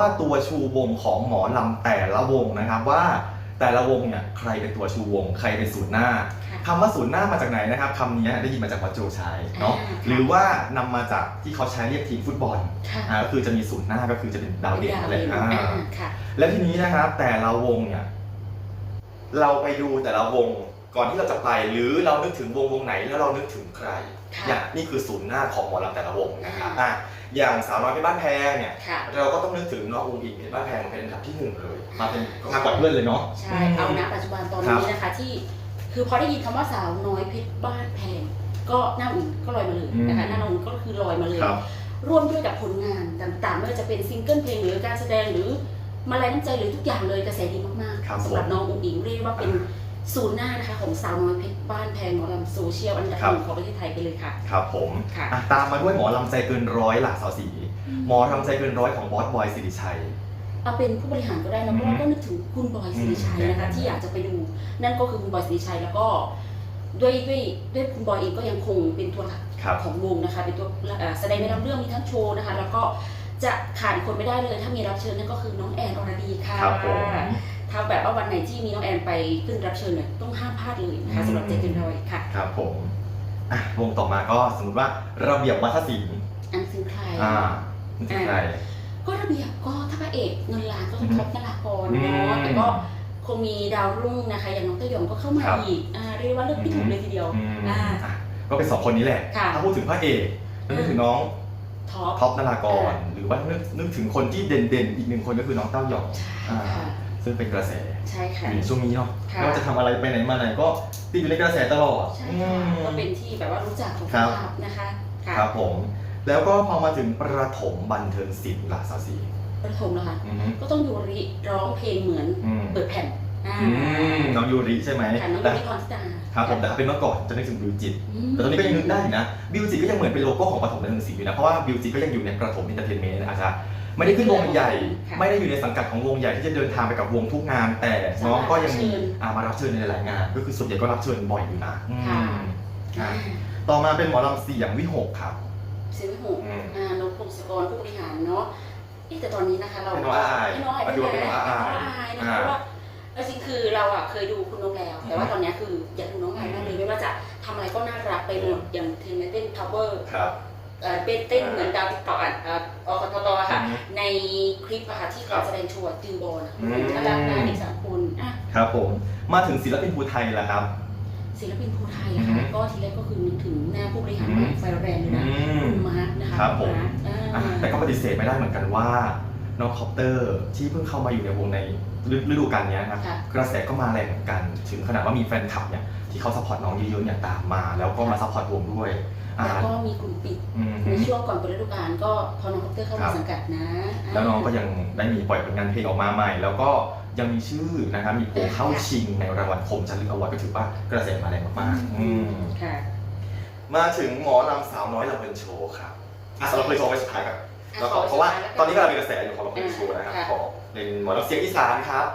ว่าตัวชูวงของหมอลำแต่ละวงนะครับว่าแต่ละวงเนี่ยใครเป็นตัวชูวง ใครเป็นศูนย์หน้าค่ะคำว่าศูนย์หน้ามาจากไหนนะครับคำนี้ได้ยินมาจากวัดโจชัยเนาะอ่าค่ะหรือว่านำมาจากที่เขาใช้เรียกทีมฟุตบอลค่ะอ่าก็คือจะมีศูนย์หน้าก็คือจะเป็นดาวเด่นอะไรดาวอ่าเด่นอ่าค่ะ แล้วทีนี้นะครับแต่ละวงเนี่ยเราไปดูแต่ละวง ก่อนที่เราจะไปหรือเรานึกถึงวงวงไหนแล้วเรานึกถึงใครค่ะเนี่ยนี่คือศูนย์หน้าของหมอลำแต่ละวงนะครับอ่าอะอย่างสาวน้อยเพชรบ้านแพงเนี่ยค่ะ เราก็ต้องนึกถึงน้องอุ้งอิงเพชรบ้านแพงเป็นอันดับที่หนึ่งเลยมาเป็นมาก่อนเพื่อนเลยเนาะ ใช่ เอานะปัจจุบันตอนครันี้บนะคะที่ คือพอได้ยินคำว่าสาวน้อยเพชรบ้านแพง ก็หน้าอุ่นก็ลอยมาเลยนะคะอืม หน้าอุ่นก็คือลอยมาเลย ครับ ร่วมด้วยกับผลงานต่างๆไม่ว่าจะเป็นซิงเกิลเพลงหรือการแสดงหรือมาแรงน้ำใจหรือทุกอย่างเลยกระแสดีมากครับๆสำหรับผม น้องอุ้งอิงเรียกว่าเป็น ศูนย์หน้านะคะของสาวน้อยเพชรบ้านแพงหมอลำโซเชียลอันดับครัหบนึ่งของประเทศไทยไปเลยค่ะ ครับผมค่ะอะตามมาด้วยหมอลำใจเกินร้อยหลักสาวสี หมอลำใจเกินร้อยของบอสบอยสิริชัย เอาเป็นผู้บริหารก็ได้นะเพราะว่าก็นึกถึงคุณบอยสิริชัยนะคะอืมที่อยากจะไปดู นั่นก็คือคุณบอยสิริชัยแล้วก็ ด้วยด้วยด้วยคุณบอยเองก็ยังคงเป็นตัวหลักครับของวงนะคะ เป็นตัวเอ่อแสดงในลำเรื่องมีทั้งโชว์นะคะ แล้วก็จะขาดอีกคนไม่ได้เลย ถ้ามีรับเชิญนั่นก็คือน้องแอนอรดีค่ะ ครับผม ถ้าแบบว่าวันไหนที่มีน้องแอนไปขึ้นรับเชิญเนี่ยต้องห้ามพลาดเลยนะคะสำหรับเจเกินรอยค่ะ ครับผมอะวงต่อมาก็สมมติว่าระเบียบวัฒนศิลป์อันซึ่งใครอ่านึกถึงใครก็ระเบียบก็ถ้าพระเอกเงินล้านก็คืออืมท็อปนารากรอืเนาะมแต่ก็คงมีดาวรุ่งนะคะ อย่างน้องเต้ยองก็เข้ามาครับอีกอ่าเรียกว่าเลือกไม่ถูกเลยทีเดียวอืมอ่าอะก็เป็นสองคนนี้แหละค่ะถ้าพูดถึงพระเอกนึกถึงน้องท็อปท็อปนารากร หรือว่านึกนึกถึงคนที่เด่นๆ อีกหนึ่งคนก็คือน้องเต้าหยองใช่อ่าค่ะ ซึ่งเป็นกระแสใช่ค่ะ อยู่ในช่วงนี้เนาะค่ะ ไม่ว่าจะทำอะไรไปไหนมาไหนก็ติดอยู่ในกระแสตลอดใช่อืค่ะมก็เป็นที่แบบว่ารู้จักของครับภาพนะคะค่ะครับผม แล้วก็พอมาถึงประถมบันเทิงศิลป์ล่ะสาวสีประถมนะคะ อือฮึก็ต้องยูริร้องเพลงเหมือนอืมเปิดแผ่นอ่าอืมน้องยูริใช่ไหมค่ะน้องแต่ยูริพรทิตาครับผมแต่ถ้าเป็นเมื่อก่อนจะนึกถึงบิวจิต อืมแต่ตอนนี้ก็ยังนึกได้อยู่นะบิวจิตก็ยังเหมือนเป็นโลโก้ของประถมบันเทิงศิลป์อยู่นะเพราะว่าบิวจิตก็ยังอยู่ในประถมอินเตอร์เทนเมนต์อาจจะ ไม่ได้ขึ้นวงใหญ่ ค่ะไม่ได้อยู่ในสังกัดของวงใหญ่ที่จะเดินทางไปกับวงทุกงาน แต่น้องก็ยังมีสามารถรับเชิญอ่ามารับเชิญในหลายๆงาน ก็คือส่วนใหญ่ก็รับเชิญบ่อยอยู่นะอืมค่ะ อ่าต่อมาเป็นหมอลำเสียงวิหกครับเสียงวิหกอืม อ่านกพงศกรผู้บริหารเนาะเอ๊ะแต่ตอนนี้นะคะเราเป็นน้องอาอายเป็นน้องอายปัจจุบันเป็นน้องอาอายเป็นน้องอายนะคะอ่าเพราะว่าเอาจริงคือเราอะเคยดูคุณนกแล้ว แต่ว่าตอนเนี้ยคืออยากดูน้องอายมากเลยไม่ว่าจะทำอะไรก็น่ารักไปหมดอย่างเทนเต้นทาวเวอร์ ครับ เป็นเต้นเหมือนดาวติ๊กต็อกอะเอ่ออกทตอะค่ะอืมในคลิปอะค่ะที่ครัเขาบแสดงโชว์ติวบอลอะอืมน่ารักนะเด็กสามคนอะครับผม มาถึงศิลปินภูไทยแล้วครับ ศิลปินภูไทยนะคะอืมก็ทีแรกก็คือนึกถึงหน้าผู้บริหารอืมไฟแรงเลยนะอืมคุณมาร์คนะคะครับผมณาร์คอ่าอะแต่ก็ปฏิเสธไม่ได้เหมือนกันว่าน้องคอปเตอร์ที่เพิ่งเข้ามาอยู่ในวงในฤฤดูกาลเนี้ยนะครับค่ะกระแสก็มาแรงเหมือนกัน ถึงขนาดว่ามีแฟนคลับเนี่ยที่เขาซัพพอร์ตน้องเยอะๆเนี่ยตามมา แล้วก็มาซัพพอร์ตวงด้วยอ่า แล้วก็มีกลุ่มปิดอืมในช่วงก่อนเปิดฤดูกาลก็พอน้องคอปเตอร์เข้าครัมาบสังกัดนะาแล้วน้องก็ยังได้มีปล่อยผลงานเพลงออกมาใหม่ แล้วก็ยังมีชื่อนะครับมีโผล่เข้าชิงในรางวัลคมจันทร์ลึกอวอร์ดก็ถือว่ากระแสมาแรงมากๆอืมค่ะมาถึงหมอลำสาวน้อยลำเพลินโชว์ครับอะสำหรับเพลินโชว์ไปสุดท้ายครับอะแล้วขก็อเพราะว่าสุดท้ยตอนนี้กำลังมีกระแสอยู่ของลำเพลินโชว์นะครับค่ะขอเป็นหมอลำเสียงอีสานครับ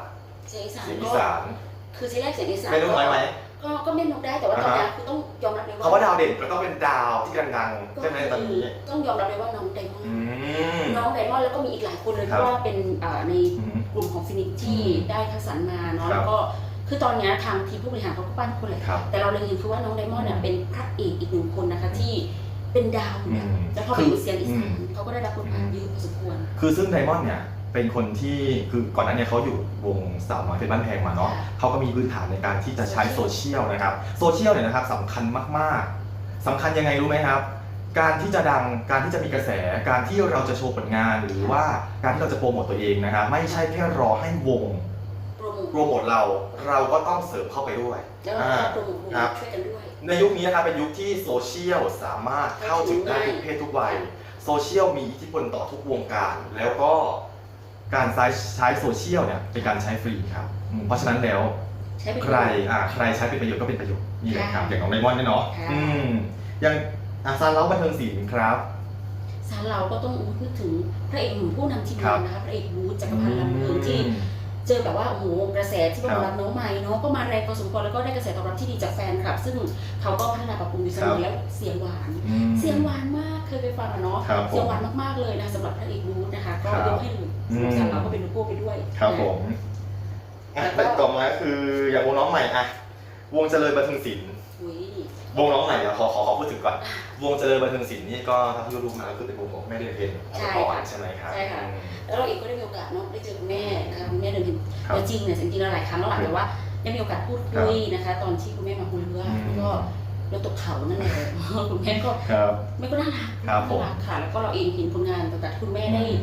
เสียงอีสานเสียงอีก็สานคือทีแรกเสียงอีสานไม่รู้น้อยไหม ก็ก็ไม่นกได้แต่ว่าตอนอ่านี้ฮะคือต้องยอมรับเลยว่าคำว่าดาวเด่นก็ต้องเป็นดาวที่ดังๆก็ใช่ไหมตอนนี้ ต้องยอมรับเลยว่าน้องไดมอนอืด์มน้องไดมอนด์แล้วก็มีอีกหลายคนเลยคเพรับราะว่าเป็นอ่าในอืมกลุ่มของฟินิกที่อืมได้คัดสรรมาเนาะครับแล้วก็คือตอนเนี้ยทางทีมผู้บริหารเขาก็ปั้นคนแหละครับแต่เราเลยเห็นคือว่าน้องไดมอนด์เนี่ยเป็นพระเอกอีกหนึ่งคนนะคะที่เป็นดาวเนี่ยอืมแล้วพอไปอยู่เสียงอีสานอืมเขาก็ได้รับบทบาทเยอะพอสมควร คือซึ่งไดมอนด์เนี่ย เป็นคนที่คือก่อนหน้านี้เขาอยู่วงสาวน้อยเป็นบ้านแพงมาเนาะค่ะเขาก็มีพื้นฐานในการที่จะใช้โซเชียลนะครับโซเชียลเนี่ยนะครับสำคัญมากๆสำคัญยังไงรู้ไหมครับ การที่จะดังการที่จะมีกระแส การที่เราจะโชว์ผลงานหรือว่าการที่เราจะโปรโมตตัวเองนะครับไม่ใช่แค่รอให้วงโปรโมทโปรโมทเราเราก็ต้องเสริมเข้าไปด้วยแล้วก็อ่าโปรโมทวงครับช่วยกันด้วยในยุคนี้นะครับเป็นยุคที่โซเชียลสามารถเข้าถึงได้ทุกเพศทุกวัยโซเชียลมีอิทธิพลต่อทุกวงการแล้วก็ การใช้ใช้โซเชียลเนี่ยเป็นการใช้ฟรีครับอืมเพราะฉะนั้นแล้ว ใช้เป็นใครอ่าใครใช้เป็นประโยชน์ก็เป็นประโยชน์นี่แหละครับค่ะอย่างของไดมอนด์เนี่ยเนาะค่ะ อืมอย่างอาซานเล้าบันเทิงศิลป์ครับ สารเราก็ต้องนึกถึงพระเอกหนุ่มผู้นำทีมครังาบนนะคะพระเอกบูธจักรพันธ์ลำเพลินที่อืมเจอแบบว่าโอ้โหกระแสที่ว่าครับรับน้องใหม่เนาะก็มาแรงพอสมควรแล้วก็ได้กระแสตอบรับที่ดีจากแฟนคลับ ซึ่งเขาก็พัฒนาปรับปรุงอยู่เสมครัอบ แล้วเสียงหวาน อืม เสียงหวานมากเคยไปฟังอะเนาะครับผมเสียงหวานมากๆเลยนะสำหรับพระเอกบูธนะคะ ก็ครับ ยกให้เลย ออืมสำหรับเราก็เป็นลูกโก้ไปด้วย ครับผมอะแล้วก็ ต่อมาคืออย่างวงน้องใหม่อะวงเจริญบันเทิงศิลป์อุ้ยวงน้องใหม่อะขอขอขอพูดถึงก่อน วงเจริญบันเทิงศิลป์นี่ก็ถ้าที่รู้มาก็คือเป็นวงของแม่เดือนเพ็ญอภรใช่ไหมครับใช่ค่ะ อืม แล้วเราเองก็ได้มีโอกาสเนาะได้เจอคุณแม่นะคะคุณแม่เดินเห็นครับตัวจริงเนี่ยจริงๆแล้วหลายครั้งแล้วแหละแต่ว่าได้มีโอกาสพูดคุยนะคะ ตอนที่คุณแม่มาคุยเรื่องอืม ก็เราตกเขานั่นแหละคุณแม่ก็ครับแม่ก็น่ารักครับผม น่ารักค่ะแล้วก็เราเองเห็นผลงานต่างๆที่คุณแม่ได้อ่า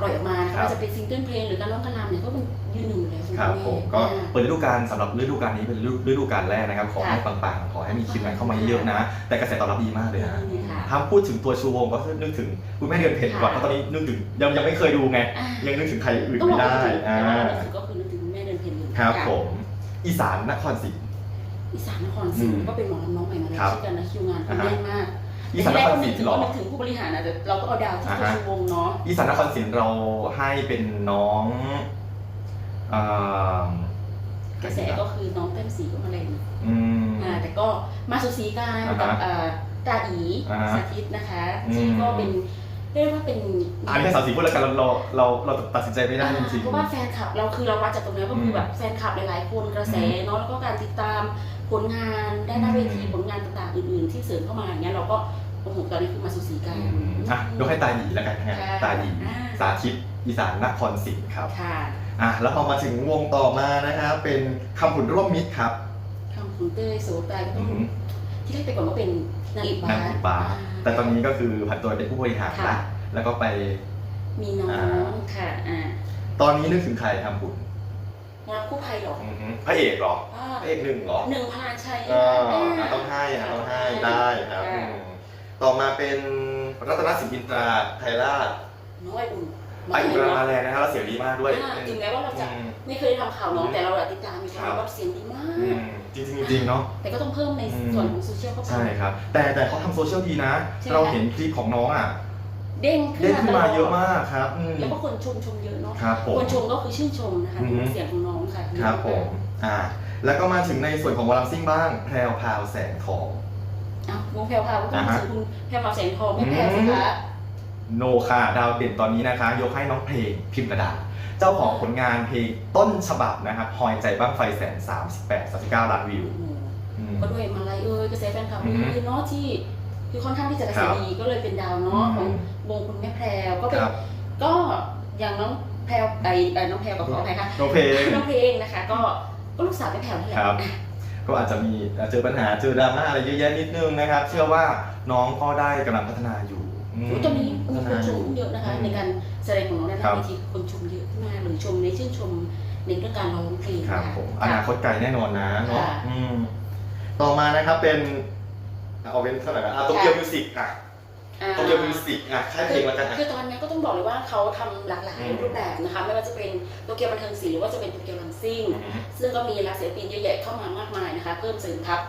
ปล่อยออกมานะครัคะบ ว่าจะเป็นซิงเกิลเพลงหรือการร้องการรำเนี่ยก็เป็นยืนหนึ่งอยู่แล้วคุณครับแม่ผมก็อ่าเปิดฤดูกาลสำหรับฤดูกาลนี้เป็นฤฤดูกาลแรกนะครับขอให้ค่ะปังๆขอให้มีคิวงานเข้ามาเยอะๆนะ แต่กระแสตอบรับดีมากเลยนะดีค่ะ ถ้าพูดถึงตัวชูวงก็นึกถึงคุณแม่เดือนเพ็ญก่อนเพราะตอนนี้นึกถึงยังยังไม่เคยดูไง อ่ายังนึกถึงใครอื่นต้องบไม่อกได้ว่าถึงอ่าแต่ว่านึกถึงก็คือนึกถึงคุณแม่เดินเพลงเลยครับะผมอีสานนครศรี อีสานนครศรีอืมก็เป็นหมอลำน้องใหม่มาแล้วครับเช่นกันนะคิวงานคุณอ่าฮะ แน่นมาก อีสานนครศรีแกๆก็เหรอนึกถึงผู้บริหารนะแต่เราก็เอาดาวที่อ่าตัวฮะชูวงเนาะอีสานนครศรีเราให้เป็นน้องอ่ากระแสก็คือน้องเต้นสีก็มาเล่นอืมอ่าแต่ก็มาสุสีกันอ่าฮะกับอ่าตาอีอ่าฮะสาธิตนะคะอืมที่ก็เป็นเรียกว่าเป็นอันนี้ให้สาวสีพูดแล้วกันเราเราเราเราตัดสินใจไม่ได้อ่าจริงเพราะว่าแฟนคลับเราคือเราวัดจากตรงนี้ก็คือแบบแฟนคลับหลายๆคนกระแสอืมเนาะแล้วก็การติดตามผลงานได้หน้าอืมเวทีผลงานต่างๆอื่นๆ ที่เสริมเข้ามาอย่างเงี้ยเราก็โอ้โหตอนนี้คือมาสุสีกันอืมอะยกให้ตาหยีแล้วกันนะค่ะตาหยีอ่าสาธิตอีสานนครศรีครับค่ะอะแล้วพอมาถึงวงต่อมานะครับเป็นคำผุนร่วมมิตรครับคำคุณเต้ยโสตายก็ต้อืองอหือ ที่แรกไปก่อนก็เป็นนางเอกบาสนางเอกบาสแต่ตอนนี้ก็คือผันตัวเป็นผู้บริหารค่ะละแล้วก็ไป มีน้ออ่างค่ะอ่าตอนนี้นึกถึงใครคำผุนงานคู่ภัยเหรออือหือพระเอกเหรออ่าพระเอกหนึ่งเหรอหนึ่งพลานชัยอ่าอ่าอะต้องให้อะต้องให้ได้ครับค่ะอืมต่อมาเป็นรัตนสินอินตราไทยราชน้อยอุ่นไออุรามาแรงนะครับแล้วเสียงดีมากด้วยอ่าถึงแม้ว่าเราจะอืม ไม่เคยทำข่าวน้องแต่เราติดตามอยู่ครับว่าเสียงดีมากอืมจริงๆจริงๆเนาะ แต่ก็ต้องเพิ่มในอืมส่วนของโซเชียลเข้าไป ใช่ครับ แต่แต่เขาทำโซเชียลดีนะ ใช่เราเห็นคลิปของน้องอะเด้งเด้งขึ้นมาตลดเยอะมากครับอืมแล้วก็คนชมชมเยอะเนาะครับผม คนชมก็คือชื่นชมนะคะอือฮึในเสียงของน้องค่ะ ครับผมอ่าแล้วก็มาถึงในส่วนของวอลลัมซิ่งบ้างแพรวพราวแสงทองอ้าววงแพรวพราวก็ต้องอ่าฮะ ถึงคุณแพรวพราวแสงทองไม่แพรวสิคะโนค่ะดาวเด่นตอนนี้นะคะ ยกให้น้องเพลงพิมพ์ระดา เจ้าของผลงานเพลงต้นฉบับนะครับหอยใจบ้างไฟแสน38 39ล้านวิวโอ้โหอืม ก็ด้วยมาลัยเอ่ยกระแสแฟนคลับอือฮึเอ่ยเนาะที่คือค่อนข้างที่จะกระแสครับดีก็เลยเป็นดาวเนาะของวงคุณแม่แพรวก็เป็นครับก็อย่างน้องแพรวไอเอ่อน้องแพรวกับขออภัยค่ะน้องเพลงน้องเพลงนะคะ ก็ก็ลูกสาวแม่แพรวนั่นแหละ ครับ ก็อาจจะมีเจอปัญหาเจอดราม่าอะไรเยอะแยะนิดนึงนะครับ เชื่อว่าน้องก็ได้กำลังพัฒนาอยู่ อืมอุ๊ยตอนนี้มีพัฒคนนาอชยู่มเยอะนะคะ ในการแสดงของน้องในหครัน้าบเวทีคนชมเยอะมากหรือชมในชื่นชมในเรื่องการร้องเพลงครับนะะผมอนาคตไกลแน่นอนนะเนาะค่ะอืมต่อมานะครับเป็นเอาเป็นเท่าไหร่นะโตเกียวมิวสิกอะอ่าโตเกียวมิวสิกอะค่ายเพลงแล้วกันอะคือตอนนี้ก็ต้องบอกเลยว่าเขาทำหลากหลายอืมรูปแบบนะคะไม่ว่าจะเป็นโตเกียวบันเทิงศิลป์หรือว่าจะเป็นโตเกียวลัมซิ่งอืมซึ่งก็มีรักศิลปินเยอะแยะเข้ามามากมายนะคะ เพิ่มเสริมทัพ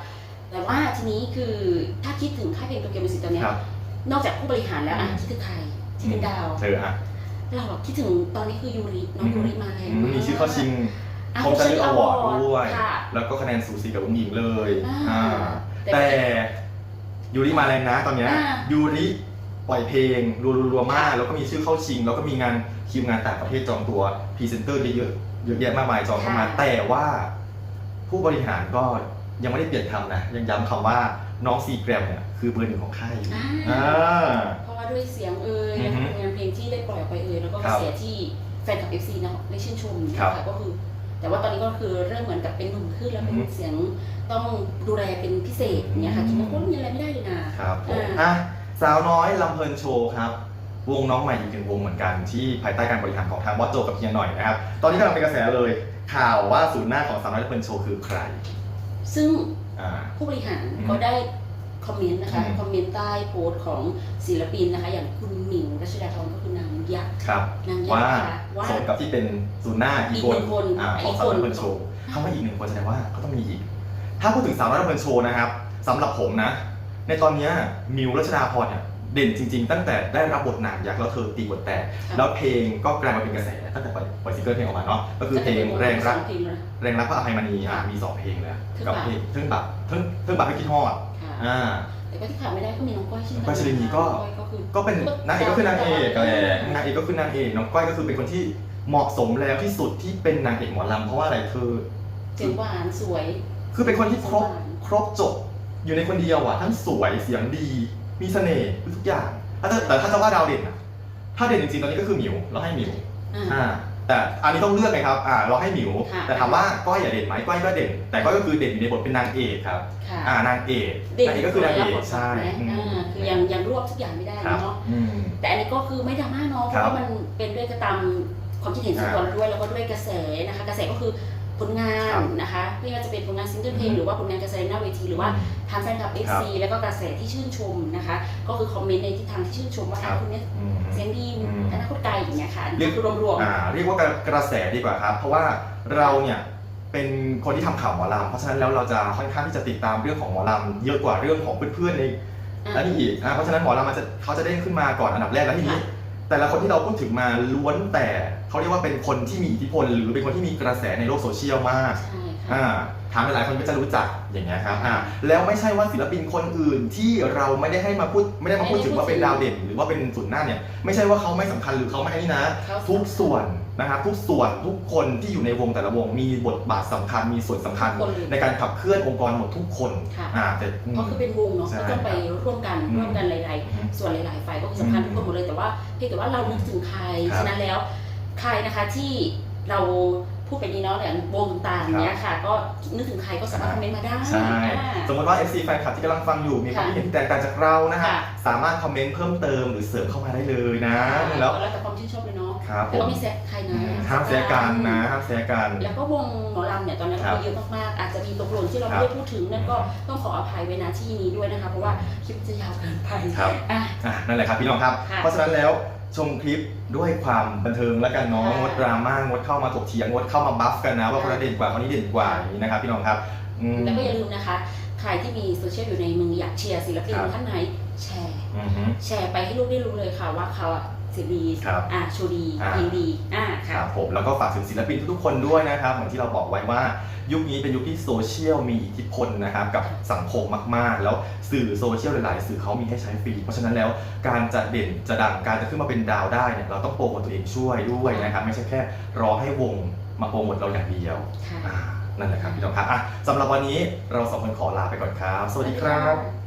แต่ว่าทีนี้คือถ้าคิดถึงค่ายเพลงโตเกียวมิวสิกตอนเนี้ยครับ นอกจากผู้บริหารแล้วอะอืมคิดถึงใครที่เป็นดาวเธออะเราอะคิดถึงตอนนี้คือยูริน้องยูริมาแรงอืมมากมีชื่อเข้าชิงอะคมชันอวอร์ดด้วยค่ะแล้วก็คะแนนสูสีกับอุ้งอิงเลยอ่าอ่าแต่แต่ยูริมาแรงนะตอนเนี้ยอ่ายูริปล่อยเพลงรัวๆมาก แล้วก็มีชื่อเข้าชิง แล้วก็มีงานคิวงานต่างประเทศจองตัวพรีเซนเตอร์เยอะๆเยอะแยะมากมายจองเข้ามาแต่ว่า ผู้บริหารก็ยังไม่ได้เปลี่ยนคำนะ ยังย้ำคำว่า น้องซีแกรมเนี่ยคือเบอร์หนึ่งของค่ายอยู่อ่าอ่าเพราะว่าด้วยเสียงเอ่ยอือฮึงานเพลงที่ได้ปล่อยออกไปเอ่ยแล้วก็คกรัระบแสที่แฟนคลับเอฟซีนะได้ชื่นชมครับนะคะก็คือ แต่ว่าตอนนี้ก็คือเริ่มเหมือนกับเป็นหนุ่มขึ้นแล้วเป็นอือฮึเสียงต้องดูแลเป็นพิเศษอย่างเงี้ยค่ะอืมคิดว่าก็มีอะไรไม่ได้เลยนะ ครับผมอ่า อะสาวน้อยลำเพลินโชว์ครับ วงน้องใหม่อีกหนึ่งวงเหมือนกันที่ภายใต้การบริหารของทางวัดโจกับเฮียหน่อยนะครับ ตอนนี้กำลังเป็นกระแสเลย ข่าวว่าศูนย์หน้าของสาวน้อยลำเพลินโชว์คือใคร ซึ่งอ่า ผู้บริหารอืมก็ได้คอมเมนต์นะคะ อืม คอมเมนต์ใต้โพสต์ของศิลปินนะคะ อย่างคุณหมิงรัชดาธรก็คือนางยักษ์ครับ นางยักว่าษ์นะคะว่า สมกับที่เป็นศูนย์หน้าอีกคนอีกหนึ่งคนอ่าของอีกสาวคนน้อยลำเพลินโชว์คำว่าอีกหนึ่งคนแสดงว่าก็ต้องมีอีก ถ้าพูดถึงสาวน้อยลำเพลินโชว์นะครับสำหรับผมนะ ในตอนเนี้ยมิวรัชดาพรเนี่ย เด่นจริง ๆ ตั้งแต่ได้รับบทนางยักษ์แล้วเธอตีบทแตกค่ะแล้วเพลงก็กลายมาเป็นกระแสตั้งแต่ปล่อยปล่อยซิงเกิลเพลงออกมาเนาะก็คือเพลงแรงรักสอเพลงเลยแรงรักพระอภัยมณีอะค่ะมีสองเพลงเลยทึ่งกับบักเพลงทึ่งบักทึ่งทึ่งบักให้คิดฮอดค่ะอ่าแต่ก็ที่ขาดไม่ได้ก็มีน้องก้อยชื่อก้อยชลินีก็ก้อยก็คือก็เป็นนางเอกก็คือนางเอกแหละนางเอกก็คือนางเอกน้องก้อยก็คือเป็นคนที่เหมาะสมแล้วที่สุดที่เป็นนางเอกหมอลำเพราะว่าอะไรคือเสียงหวานสวย คือเป็นคนที่ครบครบจบอยู่ในคนเดียวอะทั้งสวยเสียงดี มีเสน่ห์ทุกอย่างถ้าจะแต่ถ้าจะว่าดาวเด่นอะถ้าเด่นจริงๆตอนนี้ก็คือหมิวเราให้หมิวอ่าอ่าแต่อันนี้ต้องเลือกไงครับอ่าเราให้หมิวค่ะแต่ถามว่าก้อยอย่าเด่นไหมก้อยก็เด่น แต่ก้อยก็คือเด่นอยู่ในบทเป็นนางเอกครับค่ะอ่านางเอกเด่นนางเอกก็คือนางเอกรับบทใช่ไหมอืมอ่าคือยังยังรวบทุกอย่างไม่ได้ครับเนาะอืมแต่อันนี้ก็คือไม่ดราม่าเนาะเพครับราะว่ามันเป็นด้วยกระตามความคิดเห็นส่วนตัวเราด้วยแล้วก็ด้วยกระแสนะคะกระแสก็คือ ผลงาครันบนะคะไม่ว่าจะเป็นผลงานซิงเกิลเพลงอืมหรือว่าผลงานการแสดงหน้าเวทีหรือว่าทางแฟนคลับเอฟซีแล้วก็กระแสที่ชื่นชมนะคะ ก็คือคอมเมนต์ในทิศทางที่ชื่นชมว่าครัอะบคุณเนี้ยอืมเสียงดีอืมอนาคตไกลอย่างเงี้ยค่ะอันเรีนี้ยกคือรวมอ่าเรียกว่ากระกระแสดีกว่าครับ เพราะว่าเราเนี่ยเป็นคนที่ทำข่าวหมอลำเพราะฉะนั้นแล้วเราจะค่อนข้างที่จะติดตามเรื่องของหมอลำเยอะกว่าเรื่องของเพื่อนๆในๆอะอันนี้อีกอ่าเพราะฉะนั้นหมอลำมันจะเขาจะเด้งขึ้นมาก่อนอันดับแรกแล้วทีนี้ค่ะ แต่ละคนที่เราพูดถึงมาล้วนแต่เขาเรียกว่าเป็นคนที่มีอิทธิพล หรือเป็นคนที่มีกระแสในโลกโซเชียลมากใช่ค่ะ อ่าถามหลายๆคนก็จะรู้จักอย่างเงี้ยครับอ่าแล้วไม่ใช่ว่าศิลปินคนอื่นที่เราไม่ได้ให้มาพูดไม่ได้มาพูดถึงว่าเป็นดาวเด่น หรือว่าเป็นศูนย์หน้าเนี่ยไม่ใช่ว่าเขาไม่สำคัญหรือเขาไม่นี่นะ เขาทุกส่วน นะครับทุกส่วนทุกคนที่อยู่ในวงแต่ละวงมีบทบาทสำคัญมีส่วนสำคัญทุกคนเลยในการขับเคลื่อนองค์กรหมดทุกคนค่ะอ่าแต่อืมก็คือเป็นวงเนาะใช่ก็ต้องไปร่วมกันอืมร่วมกันหลายอืมๆส่วนหลายๆฝ่ายก็คือสำคัญทุกคนหมดเลยแต่ว่าเพียงแต่ว่าเรานึกถึงใครครับฉะนั้นแล้วใครนะคะที่เราพูดไปนี้เนาะอย่างวงต่างๆเนี้ยค่ะ ก็นึกถึงใครก็สามารถคอมเมนต์มาได้ใช่อ่าสมมติว่า FC แฟนคลับที่กำลังฟังอยู่มีความคิดเห็นที่แตกต่างจากเรานะฮะค่ะสามารถคอมเมนต์เพิ่มเติมหรือเสริมเข้ามาได้เลยนะแล้วแล้วแต่ความชื่นชอบเลยเนาะ ครับผแต่ก็มไม่แซะใครอืนะมห้ามเสียกันนะห้ามเสียกันแล้วก็วงหมอลำเนี่ยตอนนั้นครับก็เยอะมากๆอาจจะมีตกหล่นที่เราครัไม่บได้พูดถึงนั่นก็ต้องขออภัยไว้ณที่นี้ด้วยนะคะเพราะว่าคลิปจะยาวเกินไปครับ อะ อะนั่นแหละครับพี่น้องครับ ค่ะเพราะฉะนั้นแล้วชมคลิปด้วยความบันเทิงแล้วกันเนาะค่ะงดดราม่างดเข้ามาถกเถียงงดเข้ามาบัฟกันนะว่าคนนั้นเด่นกว่าคนนี้เด่นกว่าอย่างนี้นะครับพี่น้องครับอืม แล้วก็อย่าลืมนะคะ ใครที่มีโซเชียลอยู่ในมืออยากเชียร์ศิลปินครับ ท่านไหนแชร์ อือฮึ แชร์ไปให้ลูกได้รู้เลยค่ะว่าเขาอะเสียงดีครับอะโชว์ดีอ่าเพลงดีอะคค่ะรับผมแล้วก็ฝากถึงศิลปินทุกๆคนด้วยนะครับเหมือนที่เราบอกไว้ว่ายุคนี้เป็นยุคที่โซเชียลมีอิทธิพลนะครับกับสังคมมากๆ แล้วสื่อโซเชียลหลายๆ สื่อเขามีให้ใช้ฟรี เพราะฉะนั้นแล้วการจะเด่นจะดังการจะขึ้นมาเป็นดาวได้เนี่ยเราต้องโปรโมทตัวเองช่วยด้วยนะครับไม่ใช่แค่รอให้วงมาโปรโมทเราอย่างเดียวค่ะ อ่านั่นแหละครับพี่น้องครับอะสำหรับวันนี้เราสองคนขอลาไปก่อนครับ สวัสดีครับสวัสดีค่ะ